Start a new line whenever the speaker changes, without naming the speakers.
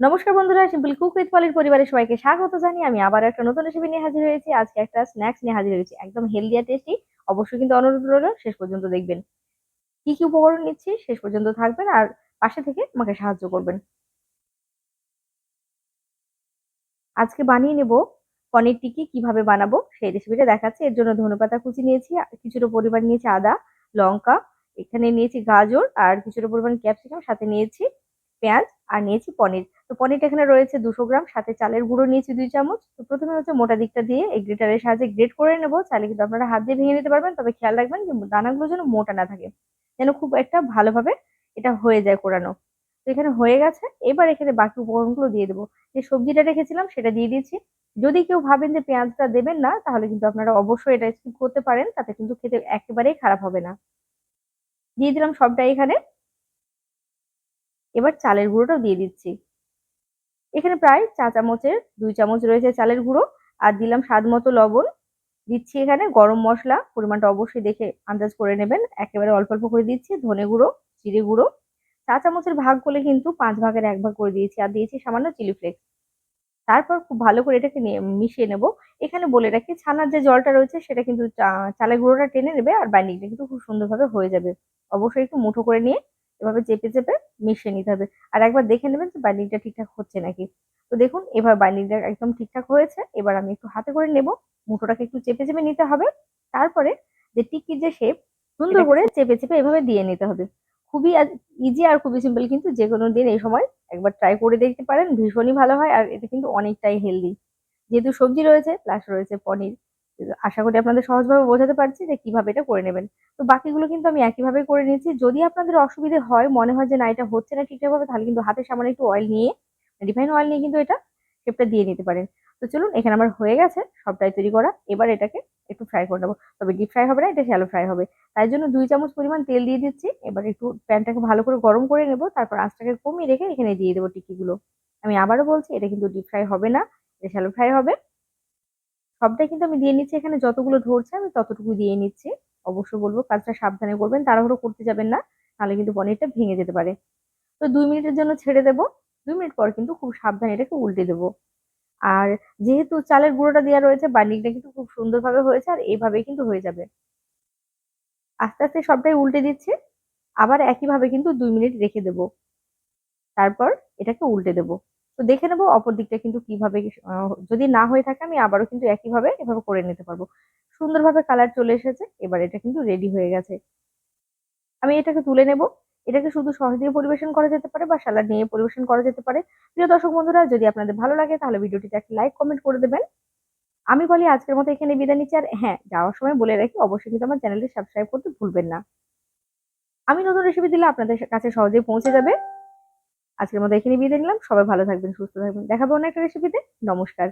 নমস্কার বন্ধুরা simple cook with পলির পরিবারের সবাইকে স্বাগত জানিয়ে আমি আবার একটা নতুন রেসিপি নিয়ে হাজির হয়েছি। আজকে একটা স্ন্যাক্স নিয়ে হাজির হয়েছি। একদম হেলদি আর টেস্টি অবশ্যই কিন্তু অনুরোধ রইল, শেষ পর্যন্ত দেখবেন। কি কি উপকরণ নিচ্ছি শেষ পর্যন্ত থাকবেন আর পাশে থেকে আমাকে সাহায্য করবেন। আজকে বানিয়ে নেব পনির টিকি কীভাবে বানাবো সেই রেসিপিটা দেখাচ্ছি। এর জন্য ধনেপাতা কুচি নিয়েছি, কিছুটা পরিমাণ নিয়েছি আদা, লঙ্কা, এখানে নিয়েছি গাজর, আর কিছুটা পরিমাণ ক্যাপসিকাম সাথে নিয়েছি পেঁয়াজ, আর নিয়েছি পনির। তো পনিরটা এখানে রয়েছে দুশো গ্রাম, সাথে চালের গুঁড়ো নিয়েছি দুই চামচ। তো প্রথমে হচ্ছে মোটা দিকটা দিয়ে এই গ্রেটারের সাহায্যে গ্রেট করে নেব। চাইলে কিন্তু আপনারা হাত দিয়ে ভেঙে নিতে পারবেন, তবে খেয়াল রাখবেন যে দানাগুলো যেন মোটা না থাকে, যেন খুব একটা ভালোভাবে এটা হয়ে যায় কোরানো। তো এখানে হয়ে গেছে। এবার এখানে বাকি উপকরণগুলো দিয়ে দেবো। যে সবজিটা রেখেছিলাম সেটা দিয়ে দিচ্ছি যদি কেউ ভাবেন যে পেঁয়াজটা দেবেন না, তাহলে কিন্তু আপনারা অবশ্যই এটা স্কিপ করতে পারেন, তাতে কিন্তু খেতে একেবারেই খারাপ হবে না। দিয়ে দিলাম সবটাই এখানে। এবার চালের গুঁড়োটাও দিয়ে দিচ্ছি। এখানে প্রায় চা চামচের দুই চামচ রয়েছে চালের গুঁড়ো, আর দিলাম স্বাদ মতো লবণ। দিচ্ছি এখানে গরম মশলা, পরিমাণটা অবশ্যই দেখে আন্দাজ করে নেবেন। একেবারে অল্প অল্প করে দিচ্ছি, ধনে গুঁড়ো, জিরে গুঁড়ো। চা চামচের ভাগ করলে কিন্তু পাঁচ ভাগের এক ভাগ করে দিয়েছি, আর দিয়েছি সামান্য চিলি ফ্লেক্স। তারপর খুব ভালো করে এটাকে মিশিয়ে নেব। এখানে বলে রাখি, ছানার যে জলটা রয়েছে সেটা কিন্তু চালের গুঁড়োটা টেনে নেবে, আর বাইন্ডিংটা কিন্তু খুব সুন্দরভাবে হয়ে যাবে। অবশ্যই একটু মুঠো করে নিয়ে এভাবে চেপে চেপে মিশিয়ে নিতে হবে। আর একবার দেখে নেবেন যে বাইন্ডিংটা ঠিকঠাক হচ্ছে নাকি। তো দেখুন এবার বাইন্ডিংটা একদম ঠিকঠাক হয়েছে। এবার আমি একটু হাতে করে নেব। মুঠোটাকে একটু চেপে চেপে নিতে হবে। তারপরে যে টিকির যে শেপ সুন্দর করে চেপে চেপে এভাবে দিয়ে নিতে হবে। খুবই ইজি আর খুবই সিম্পল কিন্তু যে কোনো দিন এই সময় একবার ট্রাই করে দেখতে পারেন। ভীষণই ভালো হয়। আর এটা কিন্তু অনেকটাই হেলদি যেহেতু সবজি রয়েছে প্লাস রয়েছে পনির। আশা করি আপনাদের সহজভাবে বোঝাতে পারছি যে কীভাবে এটা করে নেবেন। তো বাকিগুলো কিন্তু আমি একইভাবে করে নিয়েছি। যদি আপনাদের অসুবিধে হয়, মনে হয় যে না, এটা হচ্ছে না ঠিকঠাকভাবে, তাহলে কিন্তু হাতে সামান্য একটু অয়েল নিয়ে রিফাইন অয়েল নিয়ে কিন্তু এটা শেপটা দিয়ে নিতে পারেন। তো চলুন, এখানে আমার হয়ে গেছে, সবটাই তৈরি করা। এবার এটাকে একটু ফ্রাই করে নেব। তবে ডিপ ফ্রাই হবে না, এটা শ্যালো ফ্রাই হবে। তাই জন্য দুই চামচ পরিমাণ তেল দিয়ে দিচ্ছি। এবার একটু প্যানটাকে ভালো করে গরম করে নেব। তারপর আঁচটাকে কমিয়ে রেখে এখানে দিয়ে দেবো টিকিগুলো। আমি আবারও বলছি, এটা কিন্তু ডিপ ফ্রাই হবে না, এটা শ্যালো ফ্রাই হবে। সবটাই কিন্তু আমি দিয়ে নিচ্ছি। এখানে যতগুলো ধরছে আমি ততটুকু দিয়ে নিচ্ছি। অবশ্যই বলব কাজটা সাবধানে করবেন, তাড়াহুড়ো করতে যাবেন না তাহলে কিন্তু পনিরটা ভেঙে যেতে পারে। তো দুই মিনিটের জন্য ছেড়ে দেবো। দুই মিনিট পর কিন্তু খুব সাবধানে এটাকে উল্টে দেবো। আর যেহেতু চালের গুঁড়োটা দেওয়া রয়েছে বার্নিংটা কিন্তু খুব সুন্দরভাবে হয়েছে আর এইভাবেই কিন্তু হয়ে যাবে। আস্তে আস্তে সবটাই উল্টে দিচ্ছি। আবার একইভাবে কিন্তু দুই মিনিট রেখে দেব। তারপর এটাকে উল্টে দেবো। তো দেখে নেব অপর দিকটা কিন্তু কীভাবে যদি না হয়ে থাকে আমি আবারও কিন্তু একইভাবে এভাবে করে নিতে পারব। সুন্দরভাবে কালার চলে এসেছে, এবার এটা কিন্তু রেডি হয়ে গেছে। আমি এটাকে তুলে নেব। এটাকে শুধু সহজ দিয়ে পরিবেশন করা যেতে পারে বা স্যালাড নিয়ে পরিবেশন করা যেতে পারে। প্রিয় দর্শক বন্ধুরা, যদি আপনাদের ভালো লাগে তাহলে ভিডিওটিতে একটা লাইক কমেন্ট করে দেবেন। আমি বলি আজকের মতো এখানে বিদায় নিচ্ছি। আর হ্যাঁ যাওয়ার সময় বলে রাখি, অবশ্যই কিন্তু আমার চ্যানেলটি সাবস্ক্রাইব করতে ভুলবেন না। আমি নতুন রেসিপি দিলে আপনাদের কাছে সহজেই পৌঁছে যাবে। আজকের মতো এখানে বিদায় নিলাম। সবাই ভালো থাকবেন, সুস্থ থাকবেন। দেখাবো অন্য একটা রেসিপিতে নমস্কার।